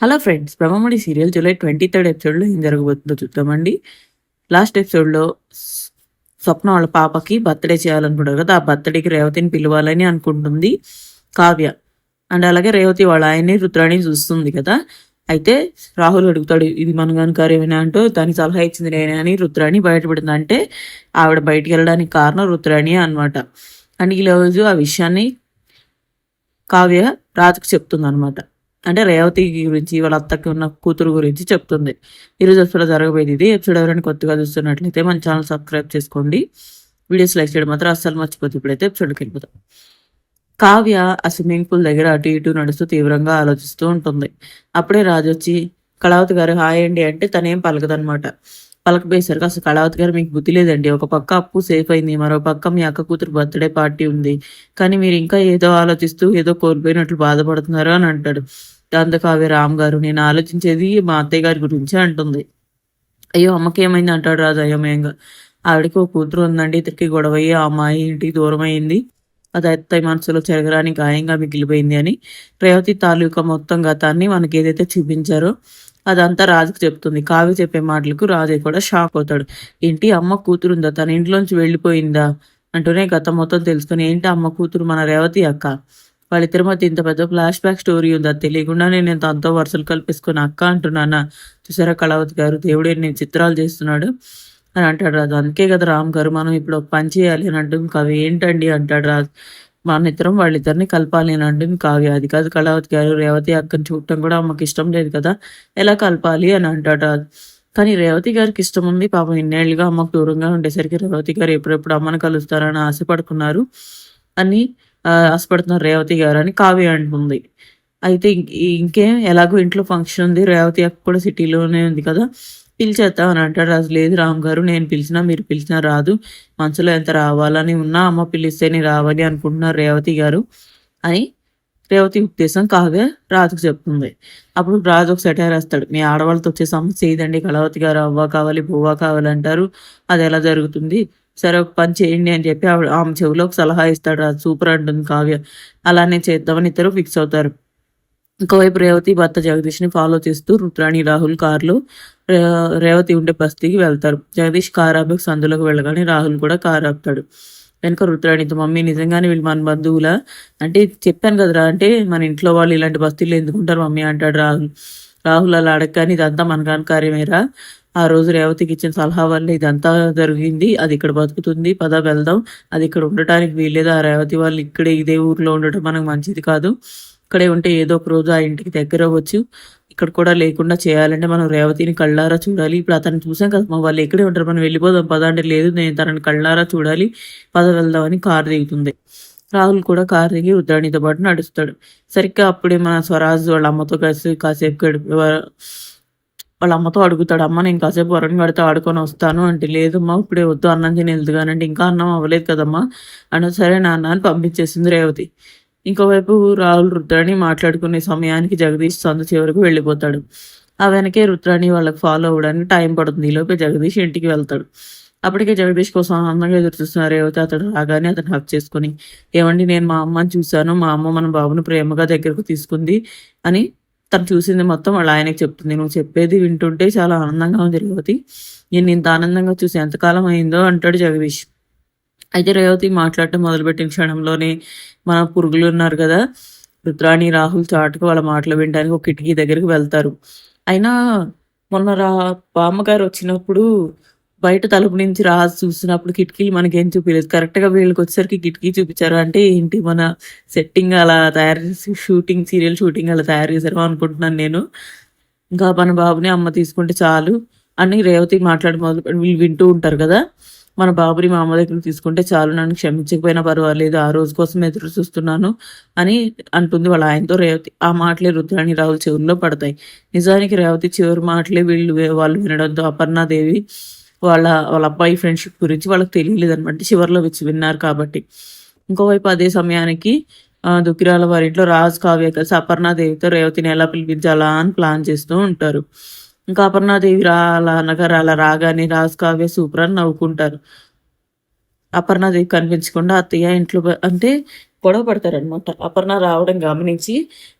Hello friends Brahmamudi serial July twenty third ఎపిసోడ్లో ఏం జరగబోతుందో చూద్దామండి. లాస్ట్ ఎపిసోడ్లో స్వప్న వాళ్ళ పాపకి బర్త్డే చేయాలనుకుంటారు కదా ఆ బర్త్డేకి రేవతిని పిలవాలని అనుకుంటుంది కావ్య. అండ్ అలాగే రేవతి వాళ్ళ ఆయన్ని రుద్రాణి చూస్తుంది కదా. అయితే రాహుల్ అడుగుతాడు ఇది మన కార్యమేనా? అంటూ దానికి సలహా ఇచ్చింది నేనే అని రుద్రాణి బయటపడింది. అంటే ఆవిడ బయటికి వెళ్ళడానికి కారణం రుద్రాణి అనమాట అండ్ ఈ రోజు ఆ విషయాన్ని కావ్య రాజుకు చెప్తుంది అనమాట అంటే రేవతి గురించి వాళ్ళ అత్తకి ఉన్న కూతురు గురించి చెప్తుంది. ఈరోజు ఎపిసోడ్ జరగబోయేది ఇది. ఎపిసోడ్ ఎవరైనా కొత్తగా చూస్తున్నట్లయితే మన ఛానల్ సబ్స్క్రైబ్ చేసుకోండి. వీడియోస్ లైక్ చేయడం మాత్రం అస్సలు మర్చిపోతే ఇప్పుడైతే ఎపిసోడ్కి వెళ్ళిపోతాం కావ్య ఆ స్విమ్మింగ్ పూల్ దగ్గర అటు ఇటు నడుస్తూ తీవ్రంగా ఆలోచిస్తూ ఉంటుంది. అప్పుడే రాజు వచ్చి కళావతి గారు హాయ్ అండి. అంటే తనేం పలకదనమాట పలకపోయేసరికి అసలు కళావతి గారు మీకు బుద్ధి లేదండి. ఒక పక్క అప్పు సేఫ్ అయింది. మరో పక్క మీ అక్క కూతురు బర్త్డే పార్టీ ఉంది. కానీ మీరు ఇంకా ఏదో ఆలోచిస్తూ ఏదో కోల్పోయినట్లు బాధపడుతున్నారు అని అంటాడు. దాంతో కావ్య రామ్ గారు నేను ఆలోచించేది మా అత్తయ్య గారి గురించి అంటుంది. అయ్యో అమ్మకి ఏమైంది అంటాడు రాజు అయోమయంగా. ఆవిడకి ఒక కూతురు ఉందండి ఇతనికి గొడవ అయ్యి ఆ అమ్మాయి ఇంటికి దూరం అయింది అది అత్తయ్య మనసులో చెరగరాని గాయంగా మిగిలిపోయింది అని రేవతి తాలూకా మొత్తం గతాన్ని మనకి ఏదైతే చూపించారో అదంతా రాజుకు చెప్తుంది. కావ్య చెప్పే మాటలకు రాజు కూడా షాక్ అవుతాడు. ఏంటి అమ్మ కూతురుందా తన ఇంట్లోంచి వెళ్ళిపోయిందా? అంటూనే గతం మొత్తం తెలుసుకుని ఏంటి అమ్మ కూతురు మన రేవతి అక్క? వాళ్ళిద్దరి మధ్య ఇంత పెద్ద ఫ్లాష్ బ్యాక్ స్టోరీ ఉందా తెలియకుండానే నేను తనతో వరుసలు కల్పించుకుని అక్క అంటున్నానా చూసారా కళావతి గారు? దేవుడే నేను చిత్రాలు చేస్తున్నాడు. అని అంటాడు రాజు. అందుకే కదా రామ్ గారు మనం ఇప్పుడు ఒక పని చేయాలి అని అంటుంది కావ్య. ఏంటండి? అంటాడు రాజు. మన ఇద్దరం వాళ్ళిద్దరిని కలపాలి అని అంటుంది కావ్య. అది కాదు కళావతి గారు రేవతి అక్కని చూడటం కూడా అమ్మకి ఇష్టం లేదు కదా. ఎలా కలపాలి? అని అంటాడు రాజు. కానీ రేవతి గారికి ఇష్టం ఉంది. పాపం ఇన్నేళ్ళుగా అమ్మకు దూరంగా ఉండేసరికి రేవతి గారు ఎప్పుడెప్పుడు అమ్మని కలుస్తారని ఆశపడుకున్నారు అని ఆశపడుతున్నారు రేవతి గారు అని కావ్య అంటుంది. అయితే ఇంకేం ఎలాగో ఇంట్లో ఫంక్షన్ ఉంది. రేవతి అక్క కూడా సిటీలోనే ఉంది కదా. పిలిచేద్దాం అని అంటాడు. రాజు లేదు రామ్ గారు నేను పిలిచినా మీరు పిలిచినా రాదు. మనసులో ఎంత రావాలని ఉన్నా అమ్మ పిలిస్తేనే రావాలి అనుకుంటున్నారు రేవతి గారు అని రేవతి ఉద్దేశం కావ్య రాజుకు చెప్తుంది. అప్పుడు రాజు ఒక సెటైర్ వేస్తాడు. మీ ఆడవాళ్ళతో వచ్చే సమస్య ఇదండి. కళావతి గారు అవ్వ కావాలి బువ్వ కావాలి అంటారు. అది ఎలా జరుగుతుంది? సరే ఒక పని చేయండి అని చెప్పి ఆవిడ ఆమె చెవిలో ఒక సలహా ఇస్తాడు. అది సూపర్ అంటుంది కావ్య. అలానే చేద్దామని ఇద్దరు ఫిక్స్ అవుతారు. ఇంకోవైపు రేవతి భర్త జగదీష్ని ఫాలో చేస్తూ రుద్రాణి రాహుల్ కారులో రే- రేవతి ఉండే బస్తీకి వెళ్తారు. జగదీష్ కార్ ఆపి సందులోకి వెళ్ళగానే రాహుల్ కూడా కారు ఆపుతాడు. వెనుక రుద్రాణితో మమ్మీ నిజంగానే వీళ్ళు మన బంధువులా? అంటే చెప్పాను కదరా అంటే మన ఇంట్లో వాళ్ళు ఇలాంటి బస్తీలు ఎందుకుంటారు మమ్మీ? అంటాడు రాహుల్. రాహుల్ అలా అడగని ఇదంతా మన కాని ఆ రోజు రేవతికి ఇచ్చిన సలహా వల్ల ఇదంతా జరిగింది అది ఇక్కడ బతుకుతుంది పద వెళ్దాం అది ఇక్కడ ఉండటానికి వీల్లేదు ఆ రేవతి వాళ్ళు ఇక్కడే ఇదే ఊర్లో ఉండటం మనకు మంచిది కాదు. ఇక్కడే ఉంటే ఏదో ఒక రోజు ఆ ఇంటికి దగ్గర అవ్వచ్చు. ఇక్కడ కూడా లేకుండా చేయాలంటే మనం రేవతిని కళ్ళారా చూడాలి. ఇప్పుడు అతను చూసాం కదా మా వాళ్ళు ఇక్కడే ఉంటారు మనం వెళ్ళిపోదాం పద అంటే లేదు నేను తనని కళ్ళారా చూడాలి పద వెళ్దామని కారు దిగుతుంది. రాహుల్ కూడా కారు దిగి ఉద్రాణితో పాటు నడుస్తాడు. సరిగ్గా అప్పుడే మన స్వరాజ్ వాళ్ళ అమ్మతో కలిసి కాసేపు గడిపి వాళ్ళ అమ్మతో అడుగుతాడు అమ్మ నేను కాసేపు వరణి పడితే ఆడుకొని వస్తాను అంటే లేదమ్మా ఇప్పుడే వద్దు అన్నం తిని వెళ్తుగానంటే ఇంకా అన్నం అవ్వలేదు కదమ్మా అన్న సరే నాన్న అని పంపించేసింది రేవతి. ఇంకోవైపు రాహుల్ రుద్రాణి మాట్లాడుకునే సమయానికి జగదీష్ సందు చివరకు వెళ్ళిపోతాడు. ఆ వెనకే రుద్రాణి వాళ్ళకి ఫాలో అవ్వడానికి టైం పడుతుంది. ఈలోపే జగదీష్ ఇంటికి వెళ్తాడు. అప్పటికే జగదీష్ కోసం ఆనందంగా ఎదురు చూస్తున్నారు రేవతి అతడు రాగానే అతను హక్ చేసుకుని ఏమండి నేను మా అమ్మని చూశాను మా అమ్మ మన బాబును ప్రేమగా దగ్గరకు తీసుకుంది అని తను చూసింది మొత్తం వాళ్ళు ఆయనకి చెప్తుంది. నువ్వు చెప్పేది వింటుంటే చాలా ఆనందంగా ఉంది రేవతి. నేను ఇంత ఆనందంగా చూసి ఎంతకాలం అయిందో అంటాడు జగదీష్. అయితే రేవతి మాట్లాడటం మొదలుపెట్టిన క్షణంలోనే మన పురుగులు ఉన్నారు కదా రుద్రాణి రాహుల్ చాటుకు వాళ్ళ మాటలు వినడానికి ఒక కిటికీ దగ్గరికి వెళ్తారు. అయినా మొన్న రా బామ్మగారు వచ్చినప్పుడు బయట తలుపు నుంచి రాజు చూసినప్పుడు కిటికీ మనకేం చూపించలేదు కరెక్ట్గా వీళ్ళకి వచ్చేసరికి కిటికీ చూపించారు. అంటే ఏంటి మన సెట్టింగ్ అలా తయారు చేసి షూటింగ్ సీరియల్ షూటింగ్ అలా తయారు చేశారు అనుకుంటున్నాను నేను. ఇంకా మన బాబుని అమ్మ తీసుకుంటే చాలు అని రేవతి మాట్లాడి మొదలు వీళ్ళు వింటూ ఉంటారు కదా. మన బాబుని మా అమ్మ దగ్గరికి తీసుకుంటే చాలు నన్ను క్షమించకపోయినా పర్వాలేదు ఆ రోజు కోసం ఎదురు చూస్తున్నాను అని అంటుంది వాళ్ళ ఆయనతో రేవతి. ఆ మాటలే రుద్రాణి రాహుల్ చెవుల్లో పడతాయి. నిజానికి రేవతి చివరి మాటలే వీళ్ళు వాళ్ళు వినడంతో అపర్ణాదేవి వాళ్ళ వాళ్ళ అబ్బాయి ఫ్రెండ్షిప్ గురించి వాళ్ళకి తెలియలేదు అనమాట చివరిలో వచ్చి విన్నారు కాబట్టి. ఇంకోవైపు అదే సమయానికి దుక్కిరాల వారి ఇంట్లో రాజ్ కావ్య కలిసి అపర్ణాదేవితో రేవతిని ఎలా పిలిపించాలా అని ప్లాన్ చేస్తూ ఉంటారు. ఇంకా అపర్ణాదేవి రా అలా అనగా అలా రాగానే రాజ్ కావ్య సూపర్ అని నవ్వుకుంటారు. అపర్ణాదేవి కనిపించకుండా అత్తయ్య ఇంట్లో అంటే గొడవ పడతారనమాట అపర్ణ రావడం గమనించి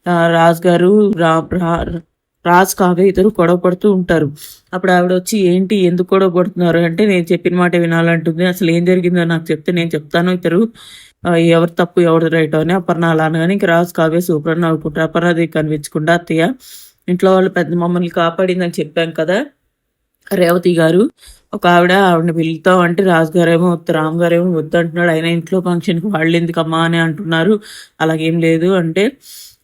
రాజ్ గారు రా రా- రాజ్ కావ్య ఇద్దరు గొడవ పడుతూ ఉంటారు. అప్పుడు ఆవిడ వచ్చి ఏంటి ఎందుకు గొడవ పడుతున్నారు? అంటే నేను చెప్పిన మాట వినాలంటుంది. అసలు ఏం జరిగిందో నాకు చెప్తే నేను చెప్తాను ఇద్దరు ఎవరు తప్పు ఎవరు రైట్ అని అపర్ణ అలా అనగానే ఇంక రాజు కావ్య సూపర్ నవ్వుకుంటారు అపర్ణది కనిపించకుండా అత్తయ్య ఇంట్లో వాళ్ళు పెద్ద మమ్మల్ని కాపాడిందని చెప్పాం కదా రేవతి గారు. ఒక ఆవిడ ఆవిడని పిలుతాం అంటే రాజుగారేమో రామ్ గారేమో వద్దు అంటున్నాడు ఆయన ఇంట్లో ఫంక్షన్కి వాళ్ళు ఎందుకమ్మా అని అంటున్నారు. అలాగేం లేదు అంటే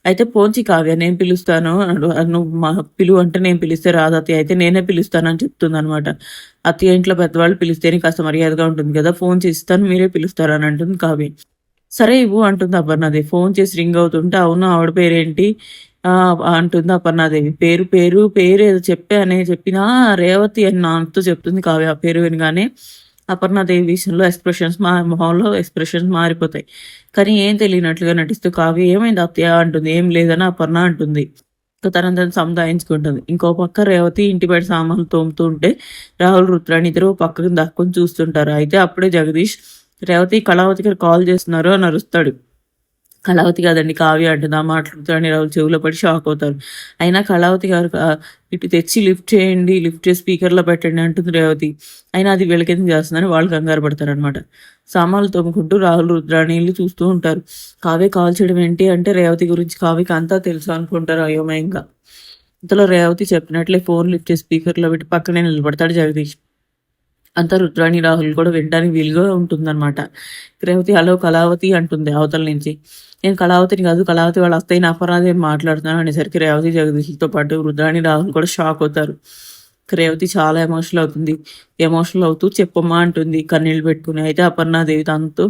అయితే పోంచి కావ్య నేను పిలుస్తాను. నువ్వు మా పిలువు అంటే నేను పిలిస్తే రాదు అత్తయ్య. అయితే నేనే పిలుస్తానని చెప్తుంది అనమాట అత్తయ్య ఇంట్లో పెద్దవాళ్ళు పిలిస్తేనే కాస్త మర్యాదగా ఉంటుంది కదా. ఫోన్ చేస్తాను మీరే పిలుస్తారు అని అంటుంది కావ్య. సరే ఇవ్వు అంటుంది అపర్ణాదేవి. ఫోన్ చేసి రింగ్ అవుతుంటే అవును ఆవిడ పేరేంటి? అంటుంది అపర్ణాదేవి. పేరు పేరు పేరు ఏదో చెప్పే అని చెప్పినా రేవతి అని నాతో చెప్తుంది కావ్య. ఆ పేరు వినగానే అపర్ణాదేవి విషయంలో ఎక్స్ప్రెషన్స్ మా మొహంలో ఎక్స్ప్రెషన్స్ మారిపోతాయి. కానీ ఏం తెలియనట్లుగా నటిస్తూ కావ్య ఏమైంది అత్తయ్య? అంటుంది. ఏం లేదని అపర్ణ అంటుంది. ఇంకా తనని తను సముదాయించుకుంటుంది. ఇంకో పక్క రేవతి ఇంటి బయట సామాన్లు తోముతూ ఉంటే రాహుల్ రుద్రాని ఇద్దరు పక్కకు దక్కుని చూస్తుంటారు. అయితే అప్పుడే జగదీష్ రేవతి కళావతి గారు కాల్ చేస్తున్నారు అని అరుస్తాడు. కళావతి కాదండి కావ్య అంటుందా ఆ మాట్లాడుతాడని రాహుల్ చెవులో పడి షాక్ అవుతారు. అయినా కళావతి గారు ఇటు తెచ్చి లిఫ్ట్ చేయండి లిఫ్ట్ చేసి స్పీకర్లో పెట్టండి అంటుంది రేవతి. అయినా అది వీళ్ళకెందుకు చేస్తుందని వాళ్ళు కంగారు పడతారు అనమాట సామాన్లు తోముకుంటూ రాహుల్ రుద్రాణిలు చూస్తూ ఉంటారు. కావ్య కాల్ చేయడం ఏంటి అంటే రేవతి గురించి కావ్యకి అంతా తెలుసు అనుకుంటారు అయోమయంగా. ఇంతలో రేవతి చెప్పినట్లే ఫోన్ లిఫ్ట్ చేసి స్పీకర్లో పెట్టి పక్కనే నిలబడతాడు జగదీష్. అంతా రుద్రాణి రాహుల్ కూడా వినడానికి వీలుగా ఉంటుందన్నమాట. రేవతి హలో కళావతి అంటుంది అవతల నుంచి. నేను కళావతిని కాదు కళావతి వాళ్ళ అత్తయ్య అపరాధి అని మాట్లాడుతున్నాను అనేసరికి రేవతి జగదీష్తో పాటు రుద్రాణి రాహుల్ కూడా షాక్ అవుతారు. రేవతి చాలా ఎమోషనల్ అవుతుంది. ఎమోషనల్ అవుతూ చెప్పమ్మా అంటుంది. కన్నీళ్ళు పెట్టుకుని అయితే అపర్ణాదేవి తనతో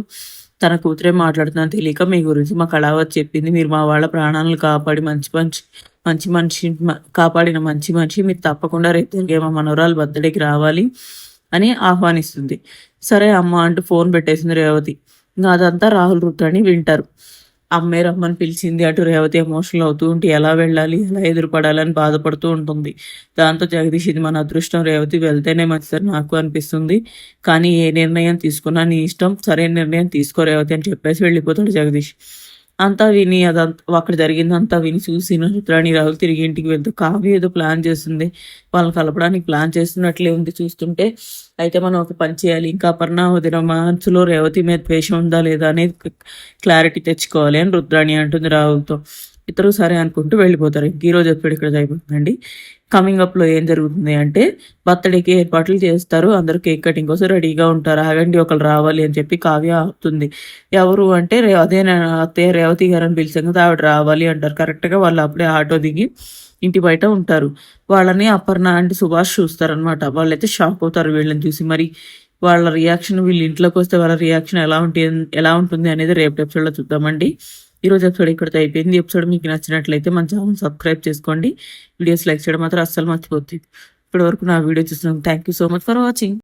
తన కూతురే మాట్లాడుతున్నాను తెలియక మీ గురించి మా కళావతి చెప్పింది. మీరు మా వాళ్ళ ప్రాణాలను కాపాడి మంచి మంచి మంచి మనిషి కాపాడిన మంచి మనిషి. మీరు తప్పకుండా రేపు మా మనోరాలు బర్త్డేకి రావాలి. అని ఆహ్వానిస్తుంది. సరే అమ్మ అంటూ ఫోన్ పెట్టేసింది రేవతి. ఇంకా అదంతా రాహుల్ రుద్రాని వింటారు. అమ్మే రమ్మని పిలిచింది. అటు రేవతి ఎమోషనల్ అవుతూ ఉంటే ఎలా వెళ్ళాలి ఎలా ఎదురుపడాలని బాధపడుతూ ఉంటుంది. దాంతో జగదీష్ ఇది మన అదృష్టం రేవతి వెళ్తేనే మంచిదని నాకు అనిపిస్తుంది. కానీ ఏ నిర్ణయం తీసుకున్నా నీ ఇష్టం. సరైన నిర్ణయం తీసుకో రేవతి అని చెప్పేసి వెళ్ళిపోతాడు జగదీష్. అంతా విని అదంతా అక్కడ జరిగిందంతా విని చూసి రుద్రాణి రాహుల్ తిరిగి ఇంటికి వెళ్తూ కావ్య ఏదో ప్లాన్ చేస్తుంది. వాళ్ళని కలపడానికి ప్లాన్ చేస్తున్నట్లే ఉంది చూస్తుంటే అయితే మనం ఒక పని చేయాలి. ఇంకా అపర్ణ వదిన మనసులో రేవతి మీద ద్వేషం ఉందా లేదా అనేది క్లారిటీ తెచ్చుకోవాలి అని రుద్రాణి అంటుంది రాహుల్తో. ఇతరు సరే అనుకుంటూ వెళ్ళిపోతారు. ఇంక ఎప్పుడు ఇక్కడ అయిపోతుందండి కమింగ్ అప్లో ఏం జరుగుతుంది అంటే బర్త్డేకి ఏర్పాట్లు చేస్తారు. అందరూ కేక్ కటింగ్ కోసం రెడీగా ఉంటారు. ఆగండి ఒకరు రావాలి అని చెప్పి కావ్య ఆపుతుంది ఎవరు అంటే రే అదే అత్తయ్య రేవతి గారు అని పిలిచాం కదా ఆవిడ రావాలి అంటారు. కరెక్ట్గా వాళ్ళు అప్పుడే ఆటో దిగి ఇంటి బయట ఉంటారు. వాళ్ళని అపర్ణ అంటే సుభాష్ చూస్తారనమాట వాళ్ళైతే షాక్ అవుతారు వీళ్ళని చూసి. మరి వాళ్ళ రియాక్షన్ వీళ్ళు ఇంట్లోకి వస్తే వాళ్ళ రియాక్షన్ ఎలా ఉంటుంది ఎలా ఉంటుంది అనేది రేపు ఎపిసోడ్లో చూద్దామండి. ఈ రోజు ఎపిసోడ్ ఇక్కడితో అయిపోయింది. ఎపిసోడ్ మీకు నచ్చినట్లయితే మన ఛానల్ సబ్స్క్రైబ్ చేసుకోండి. వీడియోస్ లైక్ చేయడం మాత్రం అస్సలు మర్చిపోతుంది ఇప్పటి వరకు నా వీడియో చూసినందుకు thank you so much for watching